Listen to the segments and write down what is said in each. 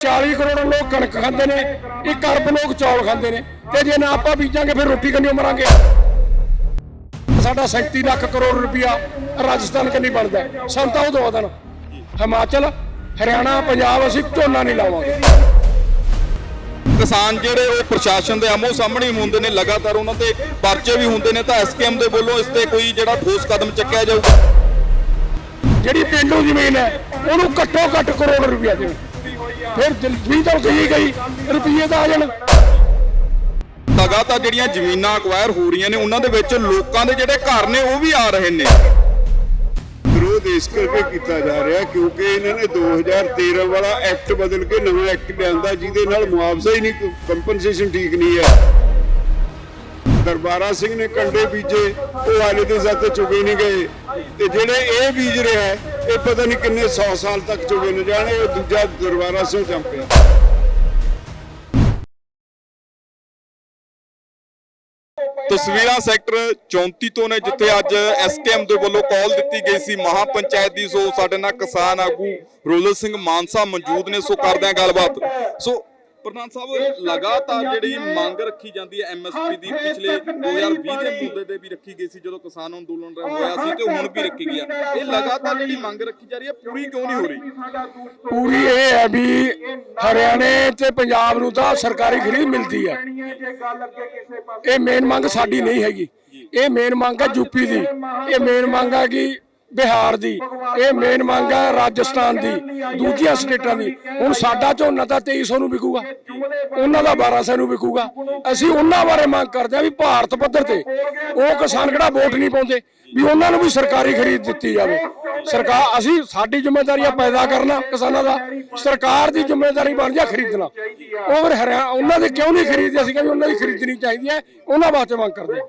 40 ਕਰੋੜ ਲੋਕ ਕਣਕ ਖਾਂਦੇ ਨੇ 1 ਅਰਬ ਲੋਕ ਚੌਲ ਖਾਂਦੇ ਨੇ ਤੇ ਜੇ ਨਾ ਆਪਾਂ ਬੀਜਾਂਗੇ ਫਿਰ ਰੋਟੀ ਕਿੰਨੀ ਮਰਾਂਗੇ? ਸਾਡਾ 37 ਲੱਖ ਕਰੋੜ ਰੁਪਇਆ ਰਾਜਸਥਾਨ ਕੰਨੀ ਬਣਦਾ? ਹੈ। ਸਾਨੂੰ ਤਾਂ ਉਹ ਦੋ ਹਿਮਾਚਲ ਹਰਿਆਣਾ ਪੰਜਾਬ ਅਸੀਂ ਝੋਨਾ ਨਹੀਂ ਲਾਵਾਂਗੇ। ਕਿਸਾਨ ਜਿਹੜੇ ਉਹ ਪ੍ਰਸ਼ਾਸਨ ਦੇ ਆਮੋ ਸਾਹਮਣੇ ਹੁੰਦੇ ਨੇ ਲਗਾਤਾਰ ਉਹਨਾਂ ਤੇ ਪਰਚੇ ਵੀ ਹੁੰਦੇ ਨੇ ਤਾਂ ਐਸਕੇਐਮ ਦੇ ਵੱਲੋਂ ਇਸ ਤੇ ਕੋਈ ਜਿਹੜਾ ਠੋਸ ਕਦਮ ਚੱਕਿਆ ਜਾਊਗਾ? ਜਿਹੜੀ ਪਿੰਡੂ ਜ਼ਮੀਨ ਹੈ ਉਹਨੂੰ ਘੱਟੋ ਘੱਟ ਕਰੋੜ ਰੁਪਇਆ ਦੇਣ। ਫਿਰ ਜ਼ਮੀਨ ਤਾਂ ਗਈ ਗਈ ਰੁਪਈਏ ਤਾਂ ਆ ਜਾਣ। ਲਗਾਤਾਰ ਜਿਹੜੀਆਂ ਜ਼ਮੀਨਾਂ ਅਕਵਾਇਰ ਹੋ ਰਹੀਆਂ ਨੇ ਉਹਨਾਂ ਦੇ ਵਿੱਚ ਲੋਕਾਂ ਦੇ ਜਿਹੜੇ ਘਰ ਨੇ ਉਹ ਵੀ ਆ ਰਹੇ ਨੇ। ਵਿਰੋਧ ਇਸ ਕਰਕੇ ਕੀਤਾ ਜਾ ਰਿਹਾ ਕਿਉਂਕਿ ਇਹਨਾਂ ਨੇ 2013 ਵਾਲਾ ਐਕਟ ਬਦਲ ਕੇ ਨਵਾਂ ਐਕਟ ਲਿਆਂਦਾ ਜਿਹਦੇ ਨਾਲ ਮੁਆਵਜ਼ਾ ਹੀ ਨਹੀਂ ਕੰਪਨਸੇਸ਼ਨ ਠੀਕ ਨਹੀਂ ਹੈ। ਦਰਬਾਰਾ ਸਿੰਘ ਨੇ ਕੰਡੇ ਬੀਜੇ ਉਹ ਹਾਲੇ ਦੇ ਜ਼ਾਤੇ ਚੁਗੇ ਨਹੀਂ ਗਏ। ਤੇ ਜਿਹੜੇ ਇਹ ਬੀਜ ਰਿਹਾ ਹੈ, ਇਹ ਪਤਾ ਨਹੀਂ ਕਿੰਨੇ 100 ਸਾਲ ਤੱਕ ਚੁਗੇ ਨਾ ਜਾਣੇ, ਉਹ ਦੂਜਾ ਦਰਬਾਰਾ ਸਿੰਘ ਚੰਪਿਆ ਤਸਵੀਰਾਂ ਸੈਕਟਰ 34 ਤੋਂ ਨੇ, ਜਿੱਥੇ ਅੱਜ ਐਸਕੇਐਮ ਦੇ ਵੱਲੋਂ ਕਾਲ ਦਿੱਤੀ ਗਈ ਸੀ। ਮਹਾ ਪੰਚਾਇਤ ਦੀ, ਸੋ ਸਾਡੇ ਨਾਲ ਕਿਸਾਨ ਆਗੂ ਰੋਲਰ ਸਿੰਘ ਮਾਨਸਾ ਮੌਜੂਦ ਨੇ, ਸੋ ਕਰਦੇ ਹਾਂ ਗੱਲਬਾਤ। ਸੋ ਪ੍ਰਧਾਨ ਸਾਹਿਬ ਲਗਾਤਾਰ ਜਿਹੜੀ ਮੰਗ ਰੱਖੀ ਜਾਂਦੀ ਹੈ ਐਮਐਸਪੀ ਦੀ ਪਿਛਲੇ 2020 ਦੇ ਮੁੱਦੇ ਤੇ ਵੀ ਰੱਖੀ ਗਈ ਸੀ ਜਦੋਂ ਕਿਸਾਨ ਅੰਦੋਲਨ ਹੋਇਆ ਸੀ ਤੇ ਹੁਣ ਵੀ ਰੱਖੀ ਗਈ ਹੈ ਇਹ ਲਗਾਤਾਰ ਜਿਹੜੀ ਮੰਗ ਰੱਖੀ ਜਾ ਰਹੀ ਹੈ ਪੂਰੀ ਕਿਉਂ ਨਹੀਂ ਹੋ ਰਹੀ? ਪੂਰੀ ਇਹ ਹੈ ਵੀ ਹਰਿਆਣੇ ਤੇ ਪੰਜਾਬ ਨੂੰ ਤਾਂ ਸਰਕਾਰੀ ਖਰੀਦ ਮਿਲਦੀ ਹੈ। ਇਹ ਮੇਨ ਮੰਗ ਸਾਡੀ ਨਹੀਂ ਹੈਗੀ। ਇਹ ਮੇਨ ਮੰਗ ਹੈ ਯੂਪੀ ਦੀ। ਇਹ ਮੇਨ ਮੰਗ ਹੈ ਕਿ ਬਿਹਾਰ ਦੀ। ਇਹ ਮੇਨ ਮੰਗ ਹੈ ਰਾਜਸਥਾਨ ਦੀ ਦੂਜੀਆਂ ਸਟੇਟਾਂ ਦੀ। ਹੁਣ ਸਾਡਾ ਝੋਨਾ ਤਾਂ 2300 ਨੂੰ ਵਿਕੂਗਾ। ਉਹਨਾਂ ਦਾ 1200 ਨੂੰ ਵਿਕੂਗਾ। ਅਸੀਂ ਉਹਨਾਂ ਬਾਰੇ ਮੰਗ ਕਰਦੇ ਹਾਂ ਵੀ ਭਾਰਤ ਪੱਧਰ ਤੇ ਉਹ ਕਿਸਾਨ ਕਿਹੜਾ ਵੋਟ ਨਹੀਂ ਪਾਉਂਦੇ ਵੀ ਉਹਨਾਂ ਨੂੰ ਵੀ ਸਰਕਾਰੀ ਖਰੀਦ ਦਿੱਤੀ ਜਾਵੇ। ਸਰਕਾਰ ਅਸੀਂ ਸਾਡੀ ਜ਼ਿੰਮੇਵਾਰੀ ਆ ਪੈਦਾ ਕਰਨਾ ਕਿਸਾਨਾਂ ਦਾ। ਸਰਕਾਰ ਦੀ ਜ਼ਿੰਮੇਵਾਰੀ ਬਣ ਜਾ ਖਰੀਦਣਾ। ਉਹ ਫਿਰ ਹਰਿਆ ਉਹਨਾਂ ਦੇ ਕਿਉਂ ਨਹੀਂ ਖਰੀਦਦੇ? ਅਸੀਂ ਕਹਿੰਦੇ ਉਹਨਾਂ ਦੀ ਖਰੀਦਣੀ ਚਾਹੀਦੀ ਹੈ। ਉਹਨਾਂ ਵਾਸਤੇ ਮੰਗ ਕਰਦੇ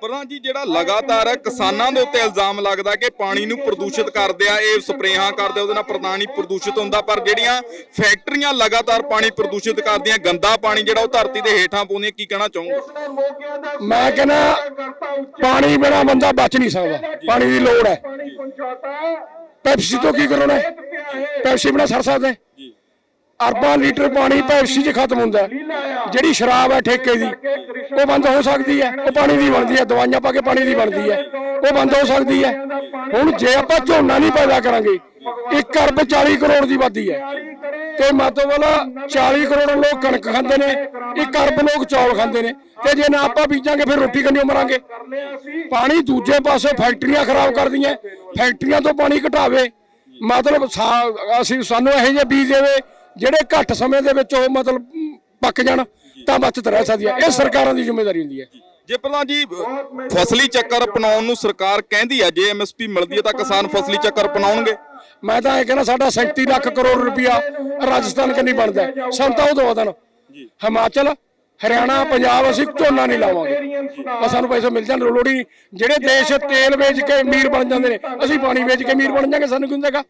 ਪ੍ਰਧਾਨ ਜੀ ਜਿਹੜਾ ਲਗਾਤਾਰ ਕਿਸਾਨਾਂ ਦੇ ਉੱਤੇ ਇਲਜ਼ਾਮ ਲੱਗਦਾ ਕਿ ਪਾਣੀ ਨੂੰ ਪ੍ਰਦੂਸ਼ਿਤ ਕਰਦੇ ਆ ਇਹ ਸਪਰੇਹਾਂ ਕਰਦੇ ਆ, ਉਹਦੇ ਨਾਲ ਪਾਣੀ ਪ੍ਰਦੂਸ਼ਿਤ ਹੁੰਦਾ। ਪਰ ਜਿਹੜੀਆਂ ਫੈਕਟਰੀਆਂ ਲਗਾਤਾਰ ਪਾਣੀ ਪ੍ਰਦੂਸ਼ਿਤ ਕਰਦੀਆਂ ਗੰਦਾ ਪਾਣੀ ਜਿਹੜਾ ਉਹ ਧਰਤੀ ਦੇ ਹੇਠਾਂ ਪਾਉਂਦੀਆਂ ਕੀ ਕਹਿਣਾ ਚਾਹੋਗੇ? ਮੈਂ ਕਹਿੰਦਾ ਪਾਣੀ ਬਿਨਾ ਬੰਦਾ ਬਚ ਨਹੀਂ ਸਕਦਾ। ਪਾਣੀ ਦੀ ਲੋੜ ਹੈ। ਪੈਪਸੀ ਤੋਂ ਕੀ ਕਰਨਾ ਹੈ ਪੈਪਸੀ ਸਰ ਸਕਦਾ? ਹੈ ਅਰਬਾਂ ਲੀਟਰ ਪਾਣੀ ਪੈਪਸੀ 'ਚ ਖਤਮ ਹੁੰਦਾ। ਹੈ। ਜਿਹੜੀ ਸ਼ਰਾਬ ਹੈ ਠੇਕੇ ਦੀ ਉਹ ਬੰਦ ਹੋ ਸਕਦੀ ਹੈ। ਉਹ ਪਾਣੀ ਦੀ ਬਣਦੀ ਹੈ ਦਵਾਈਆਂ ਪਾ ਕੇ ਪਾਣੀ ਦੀ ਬਣਦੀ ਹੈ। ਉਹ ਬੰਦ ਹੋ ਸਕਦੀ ਹੈ। ਹੁਣ ਜੇ ਆਪਾਂ ਝੋਨਾ ਨਹੀਂ ਪੈਦਾ ਕਰਾਂਗੇ 1 ਅਰਬ 40 ਕਰੋੜ ਦੀ ਵਾਦੀ ਹੈ। ਤੇ ਮਤਲਬ 40 ਕਰੋੜ ਲੋਕ ਕਣਕ ਖਾਂਦੇ ਨੇ, ਇੱਕ ਅਰਬ ਲੋਕ ਚੌਲ ਖਾਂਦੇ ਨੇ। ਤੇ ਜੇ ਨਾ ਆਪਾਂ ਬੀਜਾਂਗੇ, ਫਿਰ ਰੋਟੀ ਕਿੰਨੀ ਮਰਾਂਗੇ ਪਾਣੀ ਦੂਜੇ ਪਾਸੇ ਫੈਕਟਰੀਆਂ ਖਰਾਬ ਕਰਦੀਆਂ, ਫੈਕਟਰੀਆਂ ਤੋਂ ਪਾਣੀ ਘਟਾਵੇ। ਮਤਲਬ ਅਸੀਂ ਸਾਨੂੰ ਇਹੋ ਜਿਹੇ ਬੀਜ ਦੇਵੇ, ਜਿਹੜੇ ਘੱਟ ਸਮੇਂ ਦੇ ਵਿੱਚ ਉਹ ਮਤਲਬ ਪੱਕ ਜਾਣ, ਤਾਂ ਬਚਤ ਰਹਿ ਸਕਦੀ ਹੈ। ਇਹ ਸਰਕਾਰਾਂ ਦੀ ਜ਼ਿੰਮੇਵਾਰੀ ਹੁੰਦੀ ਹੈ। ਜੇ ਪ੍ਰਧਾਨ ਜੀ, ਫਸਲੀ ਚੱਕਰ ਅਪਣਾਉਣ ਨੂੰ ਸਰਕਾਰ ਕਹਿੰਦੀ ਹੈ, ਜੇ ਐਮਐਸਪੀ ਮਿਲਦੀ ਹੈ ਤਾਂ ਕਿਸਾਨ ਫਸਲੀ ਚੱਕਰ ਅਪਣਾਉਣਗੇ। ਮੈਂ ਤਾਂ ਇਹ ਕਹਿੰਦਾ ਸਾਡਾ 37 ਲੱਖ ਕਰੋੜ ਰੁਪਇਆ ਰਾਜਸਥਾਨ ਕੰਨੀ ਬਣਦਾ ਹੈ। ਸਾਨੂੰ ਤਾਂ ਉਹ ਦੋ ਦੇਣ। ਹਿਮਾਚਲ ਹਰਿਆਣਾ ਪੰਜਾਬ ਅਸੀਂ ਝੋਨਾ ਨਹੀਂ ਲਾਵਾਂਗੇ। ਬਸ ਸਾਨੂੰ ਪੈਸੇ ਮਿਲ ਜਾਣ ਲੋੜੀ। ਜਿਹੜੇ ਦੇਸ਼ ਤੇਲ ਵੇਚ ਕੇ ਅਮੀਰ ਬਣ ਜਾਂਦੇ ਨੇ ਅਸੀਂ ਪਾਣੀ ਵੇਚ ਕੇ ਅਮੀਰ ਬਣ ਜਾਾਂਗੇ ਸਾਨੂੰ ਕਿਉਂ ਦੇਗਾ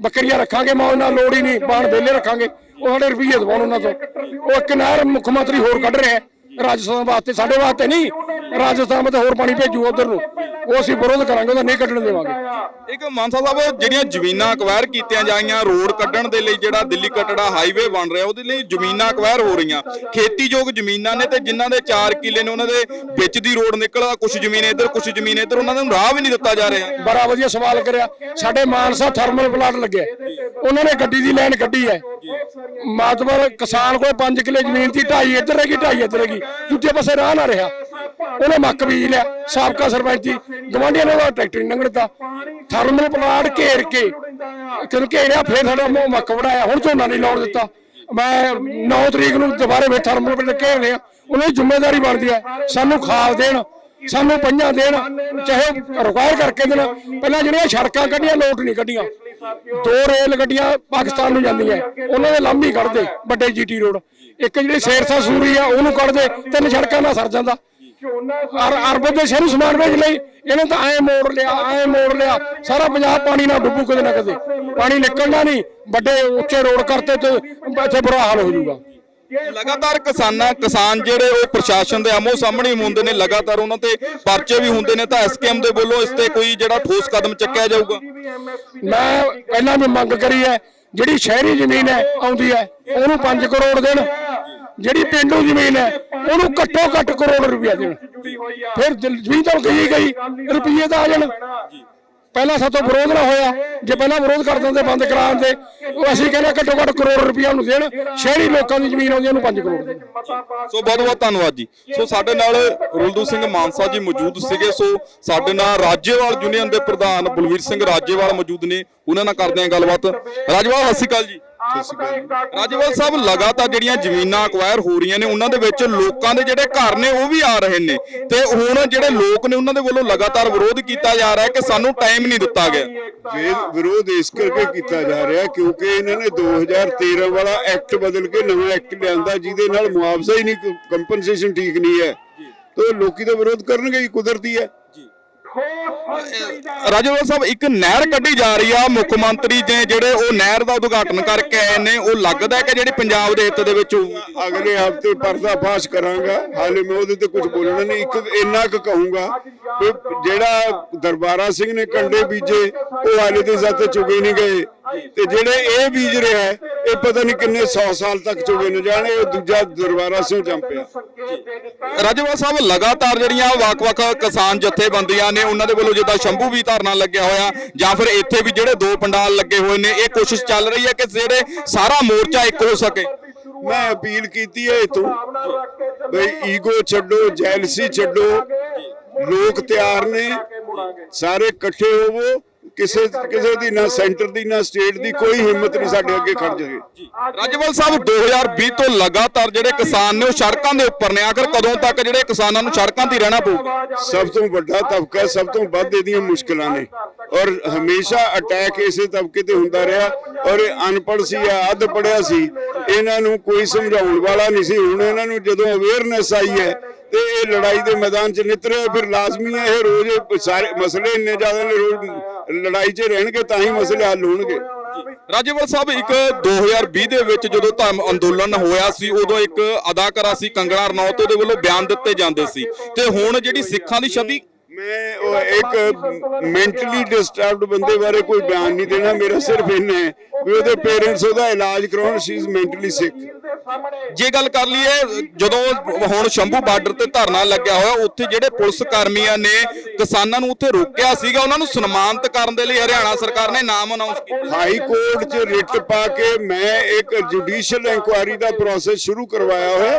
ਬੱਕਰੀਆਂ ਰੱਖਾਂਗੇ ਮੌਜ ਨਾਲ ਲੋੜ ਹੀ ਨਹੀਂ ਬਾਣ ਵਿਹਲੇ ਰੱਖਾਂਗੇ। ਉਹ ਸਾਡੇ ਰੁਪਈਏ ਦਵਾਉਣ ਉਹਨਾਂ ਤੋਂ। ਉਹ ਇੱਕ ਨਹਿਰ ਮੁੱਖ ਮੰਤਰੀ ਹੋਰ ਕੱਢ ਰਿਹਾ ਰਾਜਸਥਾਨ ਵਾਸਤੇ ਸਾਡੇ ਵਾਸਤੇ ਨਹੀਂ। ਰਾਜਸਥਾਨ ਵਿੱਚ ਹੋਰ ਪਾਣੀ ਭੇਜੂ ਉਧਰ ਨੂੰ। ਉਹ ਅਸੀਂ ਵਿਰੋਧ ਕਰਾਂਗੇ ਉਹਦਾ ਨਹੀਂ ਕੱਢਣ ਦੇਵਾਂਗੇ। ਇੱਕ ਮਾਨਸਾ ਸਾਹਿਬ ਜਿਹੜੀਆਂ ਜ਼ਮੀਨਾਂ ਅਕਵਾਇਰ ਕੀਤੀਆਂ ਜਾਈਆਂ ਰੋਡ ਕੱਢਣ ਦੇ ਲਈ ਜਿਹੜਾ ਦਿੱਲੀ ਕਟੜਾ ਹਾਈਵੇ ਬਣ ਰਿਹਾ ਉਹਦੇ ਲਈ ਜ਼ਮੀਨਾਂ ਅਕਵਾਇਰ ਹੋ ਰਹੀਆਂ। ਖੇਤੀਯੋਗ ਜ਼ਮੀਨਾਂ ਨੇ ਤੇ ਜਿਨ੍ਹਾਂ ਦੇ 4 ਕਿੱਲੇ ਨੇ ਉਹਨਾਂ ਦੇ ਵਿੱਚ ਦੀ ਰੋਡ ਨਿਕਲਦਾ ਕੁਝ ਜ਼ਮੀਨ ਇੱਧਰ ਕੁਝ ਜ਼ਮੀਨ ਇੱਧਰ ਉਹਨਾਂ ਨੂੰ ਰਾਹ ਵੀ ਨਹੀਂ ਦਿੱਤਾ ਜਾ ਰਿਹਾ। ਬੜਾ ਵਧੀਆ ਸਵਾਲ ਕਰਿਆ। ਸਾਡੇ ਮਾਨਸਾ ਥਰਮਲ ਪਲਾਂਟ ਲੱਗਿਆ। ਉਹਨਾਂ ਨੇ ਗੱਡੀ ਦੀ ਲਾਈਨ ਕੱਢੀ ਹੈ। ਮਾਤਬਰ ਕਿਸਾਨ ਕੋਲ 5 ਕਿੱਲੇ ਜ਼ਮੀਨ ਸੀ ਢਾਈ ਇੱਧਰ ਰਹਿ ਗਈ ਢਾਈ ਇੱਧਰ ਰਹਿ ਗਈ। ਦੂਜੇ ਪਾਸੇ ਰਾਹ ਨਾ ਰਿਹਾ। ਉਹਨੇ ਮੱਕ ਬੀਜ ਲਿਆ। ਸਾਬਕਾ ਸਰਪੰਚ ਦੀ ਗਵਾਂਢੀਆਂ ਨੇ ਉਹਦਾ ਟਰੈਕਟਰ ਨਹੀਂ ਲੰਘ ਥਰਮਲ ਪਲਾਂਟ ਘੇਰ ਕੇ ਕਿਉਂ ਘੇਰਿਆ, ਫੇਰ ਸਾਡਾ ਮੂੰਹ ਮੱਕ ਵੜਾਇਆ ਹੁਣ ਝੋਨਾ ਨਹੀਂ ਲਾਉਣ ਦਿੱਤਾ। ਮੈਂ 9 ਤਰੀਕ ਨੂੰ ਦੁਬਾਰੇ ਫੇਰ ਥਰਮਲ ਪਲਾਂਟ ਘੇਰ ਲਿਆ। ਉਹਨਾਂ ਦੀ ਜ਼ਿੰਮੇਵਾਰੀ ਬਣਦੀ ਹੈ। ਸਾਨੂੰ ਖਾਲ ਦੇਣ, ਸਾਨੂੰ ਪੰਜਾਂ ਦੇਣ, ਚਾਹੇ ਰਿਕਵਾਇਰ ਕਰਕੇ ਦੇਣ। ਪਹਿਲਾਂ ਜਿਹੜੀਆਂ ਸੜਕਾਂ ਕੱਢੀਆਂ, ਲੋਟ ਨਹੀਂ ਕੱਢੀਆਂ। ਦੋ ਰੇਲ ਗੱਡੀਆਂ ਪਾਕਿਸਤਾਨ ਨੂੰ ਜਾਂਦੀਆਂ। ਉਹਨਾਂ ਦੇ ਲਾਂਭੀ ਕੱਢਦੇ ਵੱਡੇ ਜੀਟੀ ਰੋਡ ਇੱਕ ਜਿਹੜੀ ਸ਼ੇਰਸਾ ਸੂਰੀ ਆ, ਉਹਨੂੰ ਕੱਢਦੇ। ਤਿੰਨ ਸੜਕਾਂ ਨਾਲ ਸਰ ਜਾਂਦਾ। ਅਰ ਅਰਬ ਦੇ ਸ਼ਹਿਰੂ ਸਮਾਨ ਵੇਚ ਲਈ। ਇਹਨੇ ਤਾਂ ਐ ਮੋੜ ਲਿਆ ਐ ਮੋੜ ਲਿਆ। ਸਾਰਾ ਪੰਜਾਬ ਪਾਣੀ ਨਾਲ ਡੁੱਬੂ ਕਦੇ ਨਾ ਕਦੇ। ਪਾਣੀ ਨਿਕਲਣਾ ਨਹੀਂ। ਵੱਡੇ ਉੱਚੇ ਰੋਡ ਕਰਤੇ ਤੇ ਇੱਥੇ ਬੁਰਾ ਹਾਲ ਹੋ ਜਾਊਗਾ। ਲਗਾਤਾਰ ਕਿਸਾਨਾਂ ਕਿਸਾਨ ਜਿਹੜੇ ਉਹ ਪ੍ਰਸ਼ਾਸਨ ਦੇ ਆਮੋ ਸਾਹਮਣੇ ਹੁੰਦੇ ਨੇ ਲਗਾਤਾਰ ਉਹਨਾਂ ਤੇ ਪਰਚੇ ਵੀ ਹੁੰਦੇ ਨੇ ਤਾਂ ਐਸਕੇਐਮ ਦੇ ਵੱਲੋਂ ਇਸ ਤੇ ਕੋਈ ਜਿਹੜਾ ਠੋਸ ਕਦਮ ਚੱਕਿਆ ਜਾਊਗਾ? ਮੈਂ ਪਹਿਲਾਂ ਵੀ ਮੰਗ ਕਰੀ ਹੈ ਜਿਹੜੀ ਸ਼ਹਿਰੀ ਜ਼ਮੀਨ ਹੈ ਆਉਂਦੀ ਹੈ ਉਹਨੂੰ 5 ਕਰੋੜ ਦੇਣ। ਜਿਹੜੀ ਪਿੰਡੂ ਜ਼ਮੀਨ ਹੈ, ਉਹਨੂੰ ਘੱਟੋ ਘੱਟ ਕਰੋੜ ਰੁਪਇਆ ਦੇਣ ਫਿਰ ਜ- ਜ਼ਮੀਨ ਤਾਂ ਗਈ ਗਈ, ਰੁਪਈਏ ਤਾਂ ਆ ਜਾਣ। ਪਹਿਲਾਂ ਸਾਤੋਂ ਵਿਰੋਧ ਨਾ ਹੋਇਆ। ਜੇ ਪਹਿਲਾਂ ਵਿਰੋਧ ਕਰ ਦਿੰਦੇ, ਬੰਦ ਕਰਾ ਦਿੰਦੇ, ਉਹ ਅਸੀਂ ਕਹਿੰਦੇ ਘੱਟੋ ਘੱਟ ਕਰੋੜ ਰੁਪਇਆ ਉਹਨੂੰ ਦੇਣ। ਸ਼ਹਿਰੀ ਲੋਕਾਂ ਦੀ ਜ਼ਮੀਨ ਆਉਂਦੀ, ਉਹਨੂੰ 5 ਕਰੋੜ ਦੇਣ। ਸੋ ਬਹੁਤ ਬਹੁਤ ਧੰਨਵਾਦ ਜੀ। ਸੋ ਸਾਡੇ ਨਾਲ ਰੁਲਦੂ ਸਿੰਘ ਮਾਨਸਾ ਜੀ ਮੌਜੂਦ ਸੀਗੇ। ਸੋ ਸਾਡੇ ਨਾਲ ਰਾਜੇਵਾਲ ਯੂਨੀਅਨ ਦੇ ਪ੍ਰਧਾਨ ਬਲਵੀਰ ਸਿੰਘ ਰਾਜੇਵਾਲ ਮੌਜੂਦ ਨੇ। ਉਹਨਾਂ ਨਾਲ ਕਰਦੇ ਹਾਂ ਗੱਲਬਾਤ। ਰਾਜੇਵਾਲ, ਸਤਿ ਸ਼੍ਰੀ ਅਕਾਲ ਜੀ। ਰਾਜੇਵਾਲ ਸਾਹਿਬ ਲਗਾਤਾਰ ਜਿਹੜੀਆਂ ਜ਼ਮੀਨਾਂ ਅਕਵਾਇਰ ਹੋ ਰਹੀਆਂ ਨੇ ਉਹਨਾਂ ਦੇ ਵਿੱਚ ਲੋਕਾਂ ਦੇ ਜਿਹੜੇ ਘਰ ਨੇ ਉਹ ਵੀ ਆ ਰਹੇ ਨੇ। ਤੇ ਹੁਣ ਜਿਹੜੇ ਲੋਕ ਨੇ ਉਹਨਾਂ ਦੇ ਵੱਲੋਂ ਲਗਾਤਾਰ ਵਿਰੋਧ ਕੀਤਾ ਜਾ ਰਿਹਾ ਹੈ ਕਿ ਸਾਨੂੰ ਟਾਈਮ ਨਹੀਂ ਦਿੱਤਾ ਗਿਆ। ਵਿਰੋਧ ਇਸ ਕਰਕੇ ਕੀਤਾ ਜਾ ਰਿਹਾ ਕਿਉਂਕਿ ਇਹਨਾਂ ਨੇ 2013 ਵਾਲਾ ਐਕਟ ਬਦਲ ਕੇ ਨਵਾਂ ਐਕਟ ਲਿਆਂਦਾ ਜਿਹਦੇ ਨਾਲ ਮੁਆਵਜ਼ਾ ਹੀ ਨਹੀਂ ਕੰਪਨਸੇਸ਼ਨ ਠੀਕ ਨਹੀਂ ਹੈ। ਤਾਂ ਲੋਕੀ ਤਾਂ ਵਿਰੋਧ ਕਰਨਗੇ ਹੀ ਕੁਦਰਤੀ ਹੈ। ਰਾਜੇਵਾਲ ਸਾਹਿਬ, ਇੱਕ ਨਹਿਰ ਕੱਢੀ ਜਾ ਰਹੀ ਆ, ਮੁੱਖ ਮੰਤਰੀ ਨੇ ਜਿਹੜੇ ਉਹ ਨਹਿਰ ਦਾ ਉਦਘਾਟਨ ਕਰਕੇ ਆਏ ਨੇ, ਉਹ ਲੱਗਦਾ ਕਿ ਜਿਹੜੀ ਪੰਜਾਬ ਦੇ ਹਿੱਤ ਦੇ ਵਿੱਚ ਹੋਊਗੀ ਅਗਲੇ ਹਫ਼ਤੇ ਪਰਦਾਫਾਸ਼ ਕਰਾਂਗਾ। ਹਾਲੇ ਮੈਂ ਉਹਦੇ ਤੇ ਕੁਝ ਬੋਲਣਾ ਨਹੀਂ, ਇੱਕ ਇੰਨਾ ਕੁ ਕਹੂੰਗਾ ਜਿਹੜਾ ਦਰਬਾਰਾ ਸਿੰਘ ਨੇ ਕੰਡੇ ਬੀਜੇ, ਉਹ ਹਾਲੇ ਤੇ ਸੱਤ ਚੁਗੇ ਨਹੀਂ ਗਏ। ਤੇ ਜਿਹੜੇ ਇਹ ਬੀਜ ਰਿਹਾ ਹੈ, ਇਹ ਪਤਾ ਨਹੀਂ ਕਿੰਨੇ 100 ਸਾਲ ਤੱਕ ਚੁਗੇ ਨਾ ਜਾਣੇ ਉਹ ਦੂਜਾ ਦਰਬਾਰਾ ਸਿੰਘ ਜੰਪਿਆ ਰਾਜੇਵਾਲ ਸਾਹਿਬ ਲਗਾਤਾਰ ਜਿਹੜੀਆਂ ਵੱਖ-ਵੱਖ ਕਿਸਾਨ ਜਥੇਬੰਦੀਆਂ ਨੇ ਉਹਨਾਂ ਦੇ ਵੱਲੋਂ ਜਿੱਦਾਂ ਸ਼ੰਭੂ ਵੀ ਧਰਨਾ ਲੱਗਿਆ ਹੋਇਆ ਜਾਂ ਫਿਰ ਇੱਥੇ ਵੀ ਜਿਹੜੇ ਦੋ ਪੰਡਾਲ ਲੱਗੇ ਹੋਏ ਨੇ ਇਹ ਕੋਸ਼ਿਸ਼ ਚੱਲ ਰਹੀ ਹੈ ਕਿ ਜਿਹੜੇ ਸਾਰਾ ਮੋਰਚਾ ਇੱਕ ਹੋ ਸਕੇ। ਮੈਂ ਅਪੀਲ ਕੀਤੀ ਹੈ ਇਤੋਂ ਬਈ ਈਗੋ ਛੱਡੋ ਜੈਲਸੀ ਛੱਡੋ ਲੋਕ ਤਿਆਰ ਨੇ ਸਾਰੇ ਇਕੱਠੇ ਹੋਵੋ ਕਿਸੇ ਕਿਸੇ ਦੀ ਨਾ ਸੈਂਟਰ ਦੀ ਨਾ ਸਟੇਟ ਦੀ ਕੋਈ ਹਿੰਮਤ ਨਹੀਂ ਸਾਡੇ ਅੱਗੇ ਖੜ ਜਾਵੇ। ਰਾਜੇਵਾਲ ਸਾਹਿਬ 2020 ਤੋਂ ਲਗਾਤਾਰ ਜਿਹੜੇ ਕਿਸਾਨ ਨੇ ਉਹ ਸੜਕਾਂ ਦੇ ਉੱਪਰ ਨੇ। ਆਖਰ ਕਦੋਂ ਤੱਕ ਜਿਹੜੇ ਕਿਸਾਨਾਂ ਨੂੰ ਸੜਕਾਂ ਤੇ ਰਹਿਣਾ ਪਊਗਾ ਸਭ ਤੋਂ ਵੱਡਾ ਤਬਕਾ ਸਭ ਤੋਂ ਵੱਧ ਇਹਦੀਆਂ ਮੁਸ਼ਕਲਾਂ ਨੇ। ਔਰ ਹਮੇਸ਼ਾ ਅਟੈਕ ਇਸੇ ਤਬਕੇ ਤੇ ਹੁੰਦਾ ਰਿਹਾ। ਔਰ ਇਹ ਅਨਪੜ੍ਹ ਸੀ ਜਾਂ ਅੱਧ ਪੜਿਆ ਸੀ ਇਹਨਾਂ ਨੂੰ ਕੋਈ ਸਮਝਾਉਣ ਵਾਲਾ ਨਹੀਂ ਸੀ। ਹੁਣ ਇਹਨਾਂ ਨੂੰ ਜਦੋਂ ਅਵੇਅਰਨੈਸ ਆਈ ਹੈ ਤੇ ਇਹ ਲੜਾਈ ਦੇ ਮੈਦਾਨ 'ਚ ਨਿਤਰੇ ਫਿਰ ਲਾਜ਼ਮੀ ਹੈ ਇਹ ਰੋਜ਼ ਸਾਰੇ ਮਸਲੇ ਇੰਨੇ ਜ਼ਿਆਦਾ ਨੇ ਰੋਜ਼ ਲੜਾਈ 'ਚ ਰਹਿਣਗੇ ਤਾਂ ਹੀ ਮਸਲੇ ਹੱਲ ਹੋਣਗੇ। ਰਾਜੇਵਾਲ ਸਾਹਿਬ ਇੱਕ 2020 ਦੇ ਵਿੱਚ ਜਦੋਂ ਧਰਮ ਅੰਦੋਲਨ ਹੋਇਆ ਸੀ ਉਦੋਂ ਇੱਕ ਅਦਾਕਾਰਾ ਸੀ ਕੰਗਣਾ ਰਣੌਤ ਉਹਦੇ ਵੱਲੋਂ ਬਿਆਨ ਦਿੱਤੇ ਜਾਂਦੇ ਸੀ। ਤੇ ਹੁਣ ਜਿਹੜੀ ਸਿੱਖਾਂ ਦੀ ਛਵੀ ਮੈਂ ਉਹ ਇੱਕ ਮੈਂਟਲੀ ਡਿਸਟਰਬਡ ਬੰਦੇ ਬਾਰੇ ਕੋਈ ਬਿਆਨ ਨਹੀਂ ਦੇਣਾ ਮੇਰਾ ਸਿਰਫ ਹੈ ਵੀ ਉਹਦੇ ਪੇਰੈਂਟਸ ਉਹਦਾ ਇਲਾਜ ਕਰਾਉਣ ਸ਼ੀ ਇਜ਼ ਮੈਂਟਲੀ ਸਿਕ ਜੇ ਗੱਲ ਕਰ ਲਈਏ ਜਦੋਂ ਹੁਣ ਸ਼ੰਭੂ ਬਾਰਡਰ ਤੇ ਧਰਨਾ ਲੱਗਿਆ ਹੋਇਆ ਉੱਥੇ ਜਿਹੜੇ ਪੁਲਿਸ ਕਰਮੀਆਂ ਨੇ ਕਿਸਾਨਾਂ ਨੂੰ ਉੱਥੇ ਰੋਕਿਆ ਸੀਗਾ ਉਹਨਾਂ ਨੂੰ ਸਨਮਾਨਿਤ ਕਰਨ ਦੇ ਲਈ ਹਰਿਆਣਾ ਸਰਕਾਰ ਨੇ ਨਾਮ ਅਨਾਉਂਸ ਕੀਤਾ। ਹਾਈ ਕੋਰਟ 'ਚ ਰਿਟ ਪਾ ਕੇ ਮੈਂ ਇੱਕ ਜੁਡੀਸ਼ੀਅਲ ਇਨਕੁਆਇਰੀ ਦਾ ਪ੍ਰੋਸੈਸ ਸ਼ੁਰੂ ਕਰਵਾਇਆ ਹੋਇਆ।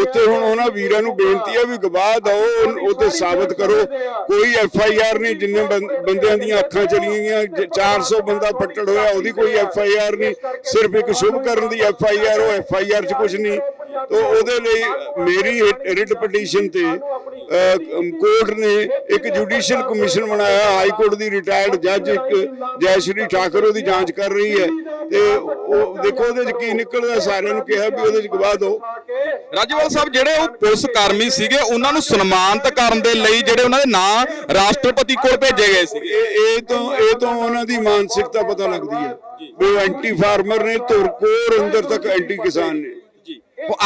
ਉੱਥੇ ਹੁਣ ਉਹਨਾਂ ਵੀਰਾਂ ਨੂੰ ਬੇਨਤੀ ਹੈ ਵੀ ਗਵਾਹ ਦਿਓ ਉਹ ਤੇ ਸਾਬਤ ਕਰੋ। ਕੋਈ ਐਫ ਆਈ ਆਰ ਨਹੀਂ ਜਿੰਨੇ ਬੰਦਿਆਂ ਦੀਆਂ ਅੱਖਾਂ ਚਲੀਆਂ ਗਈਆਂ ਜ- 400 ਬੰਦਾ ਫੱਟੜ ਹੋਇਆ ਉਹਦੀ ਕੋਈ ਐਫ ਆਈ ਆਰ ਨਹੀਂ, ਸਿਰਫ ਇੱਕ ਸ਼ੁਭ ਕਰਨ ਦੀ ਐਫ ਆਈ ਆਰ, ਉਹ ਐਫ ਆਈ ਆਰ 'ਚ ਕੁਝ ਨਹੀਂ। ਤੋ ਉਹਦੇ ਲਈ ਮੇਰੀ ਰਿਟ ਪਟੀਸ਼ਨ ਤੇ ਕੋਰਟ ਨੇ ਇੱਕ ਜੁਡੀਸ਼ੀਅਲ ਕਮਿਸ਼ਨ ਬਣਾਇਆ ਹਾਈ ਕੋਰਟ ਦੀ ਰਿਟਾਇਰਡ ਜੱਜ ਇੱਕ ਜੈ ਸ਼੍ਰੀ ਠਾਕਰ ਉਹਦੀ ਜਾਂਚ ਕਰ ਰਹੀ ਹੈ। ਤੇ ਉਹ ਦੇਖੋ ਉਹਦੇ 'ਚ ਕੀ ਨਿਕਲਦਾ ਸਾਰਿਆਂ ਨੂੰ ਕਿਹਾ ਵੀ ਉਹਦੇ 'ਚ ਗਵਾਹ ਦਿਓ ਰਾਜੇਵਾਲ ਸਾਹਿਬ ਜਿਹੜੇ ਉਹ ਪੁਲਿਸ ਕਰਮੀ ਸੀਗੇ ਉਹਨਾਂ ਨੂੰ ਸਨਮਾਨਿਤ ਕਰਨ ਦੇ ਲਈ ਜਿਹੜੇ ਉਹਨਾਂ ਦੇ ਨਾਂ ਰਾਸ਼ਟਰਪਤੀ ਕੋਲ ਭੇਜੇ ਗਏ ਸੀਗੇ। ਇਹ ਤੋਂ ਇਹ ਤੋਂ ਉਹਨਾਂ ਦੀ ਮਾਨਸਿਕਤਾ ਪਤਾ ਲੱਗਦੀ ਹੈ। ਵੀ ਐਂਟੀ ਫਾਰਮਰ ਨੇ ਧੁਰ ਕੋਰ ਅੰਦਰ ਤੱਕ ਐਂਟੀ ਕਿਸਾਨ ਨੇ। ਉਹ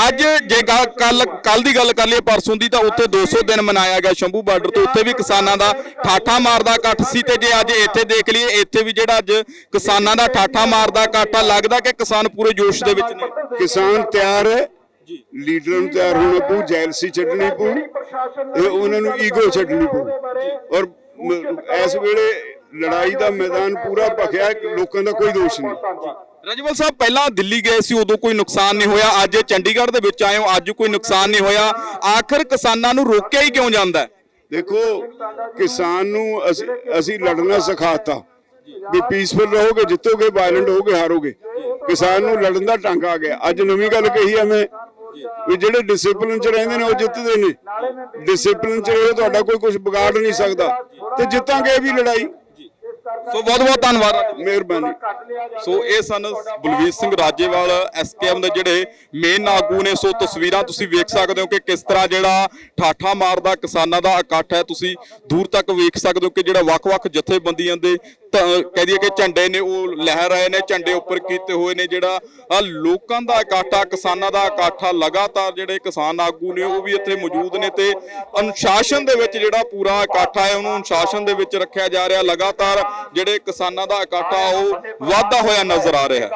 ਅੱਜ ਜੇ ਕੱਲ ਕੱਲ ਦੀ ਗੱਲ ਕਰ ਲਈਏ, ਪਰਸੋਂ ਦੀ ਤਾਂ ਉੱਥੇ 200 ਦਿਨ ਮਨਾਇਆ ਗਿਆ ਸ਼ੰਭੂ ਬਾਰਡਰ ਤੇ। ਉੱਥੇ ਵੀ ਕਿਸਾਨਾਂ ਦਾ ਠਾਠਾ ਮਾਰਦਾ ਇਕੱਠ ਸੀ ਤੇ ਜੇ ਅੱਜ ਇੱਥੇ ਦੇਖ ਲਈਏ, ਇੱਥੇ ਵੀ ਜਿਹੜਾ ਅੱਜ ਕਿਸਾਨਾਂ ਦਾ ਠਾਠਾ ਮਾਰਦਾ ਇਕੱਠ ਆ, ਲੱਗਦਾ ਕਿ ਕਿਸਾਨ ਪੂਰੇ ਜੋਸ਼ ਦੇ ਵਿੱਚ ਨੇ। ਕਿਸਾਨ ਤਿਆਰ ਹੈ, ਲੀਡਰਾਂ ਨੂੰ ਤਿਆਰ ਹੋਣਾ ਪਊ ਜੈਲਸੀ ਛੱਡਣੀ ਪਊ ਇਹ ਉਹਨਾਂ ਨੂੰ ਈਗੋ ਛੱਡਣੀ ਪਊ। ਔਰ ਇਸ ਵੇਲੇ ਲੜਾਈ ਦਾ ਮੈਦਾਨ ਪੂਰਾ ਭਖਿਆ, ਲੋਕਾਂ ਦਾ ਕੋਈ ਦੋਸ਼ ਨਹੀਂ। ਰਾਜਵਲ ਸਾਹਿਬ, ਪਹਿਲਾਂ ਦਿੱਲੀ ਗਏ ਸੀ, ਉਦੋਂ ਕੋਈ ਨੁਕਸਾਨ ਨਹੀਂ ਹੋਇਆ। ਅੱਜ ਚੰਡੀਗੜ੍ਹ ਦੇ ਵਿੱਚ ਆਏ ਹੋ, ਅੱਜ ਕੋਈ ਨੁਕਸਾਨ ਨਹੀਂ ਹੋਇਆ। ਆਖਰ ਕਿਸਾਨਾਂ ਨੂੰ ਰੋਕਿਆ ਹੀ ਕਿਉਂ ਜਾਂਦਾ ਹੈ? ਦੇਖੋ, ਕਿਸਾਨ ਨੂੰ ਅਸੀਂ ਅਸੀਂ ਲੜਨਾ ਸਿਖਾਤਾ। ਵੀ ਪੀਸਫੁਲ ਰਹੋਗੇ, ਜਿੱਤੋਗੇ ਵਾਇਲੈਂਟ ਹੋਗੇ, ਹਾਰੋਗੇ। ਕਿਸਾਨ ਨੂੰ ਲੜਨ ਦਾ ਢੰਗ ਆ ਗਿਆ। ਅੱਜ ਨਵੀਂ ਗੱਲ ਕਹੀ ਐ ਮੈਂ ਵੀ ਜਿਹੜੇ ਡਿਸਪਲਿਨ ਚ ਰਹਿੰਦੇ ਨੇ, ਉਹ ਜਿੱਤਦੇ ਨੇ। ਡਿਸਪਲਿਨ ਚ ਰਹੋ ਤੁਹਾਡਾ ਕੋਈ ਕੁਝ ਵਿਗਾੜ ਨਹੀਂ ਸਕਦਾ। ਤੇ ਜਿੱਤਾਂਗੇ ਇਹ ਵੀ ਲੜਾਈ। ਸੋ ਬਹੁਤ ਬਹੁਤ ਧੰਨਵਾਦ। ਮਿਹਰਬਾਨੀ। ਸੋ ਇਹ ਸਨ ਬਲਵੀਰ ਸਿੰਘ ਰਾਜੇਵਾਲ ਐਸਕੇਐਮ ਦੇ ਜਿਹੜੇ ਮੇਨ ਆਗੂ ਨੇ। ਸੋ ਤਸਵੀਰਾਂ ਤੁਸੀਂ ਵੇਖ ਸਕਦੇ ਹੋ ਕਿ ਕਿਸ ਤਰ੍ਹਾਂ ਜਿਹੜਾ ਠਾਠਾ ਮਾਰਦਾ ਕਿਸਾਨਾਂ ਦਾ ਇਕੱਠ ਹੈ। ਤੁਸੀਂ ਦੂਰ ਤੱਕ ਵੇਖ ਸਕਦੇ ਹੋ ਕਿ ਜਿਹੜਾ ਵੱਖ-ਵੱਖ ਜਥੇਬੰਦੀਆਂ ਦੇ ਕਹਿ ਦਈਏ ਕਿ ਝੰਡੇ ਨੇ ਉਹ ਲਹਿਰ ਰਹੇ ਨੇ, ਝੰਡੇ ਉੱਪਰ ਕੀਤੇ ਹੋਏ ਨੇ ਜਿਹੜਾ ਆ ਲੋਕਾਂ ਦਾ ਇਕੱਠ, ਕਿਸਾਨਾਂ ਦਾ ਇਕੱਠ ਲਗਾਤਾਰ ਜਿਹੜੇ ਕਿਸਾਨ ਆਗੂ ਨੇ ਉਹ ਵੀ ਇੱਥੇ ਮੌਜੂਦ ਨੇ ਤੇ ਅਨੁਸ਼ਾਸਨ ਦੇ ਵਿੱਚ ਜਿਹੜਾ ਪੂਰਾ ਇਕੱਠ ਹੈ, ਉਹਨੂੰ ਅਨੁਸ਼ਾਸਨ ਦੇ ਵਿੱਚ ਰੱਖਿਆ ਜਾ ਰਿਹਾ। ਲਗਾਤਾਰ ਜਿਹੜੇ ਕਿਸਾਨਾਂ ਦਾ ਇਕੱਠ ਉਹ ਵਾਧਾ ਹੋਇਆ ਨਜ਼ਰ ਆ ਰਿਹਾ।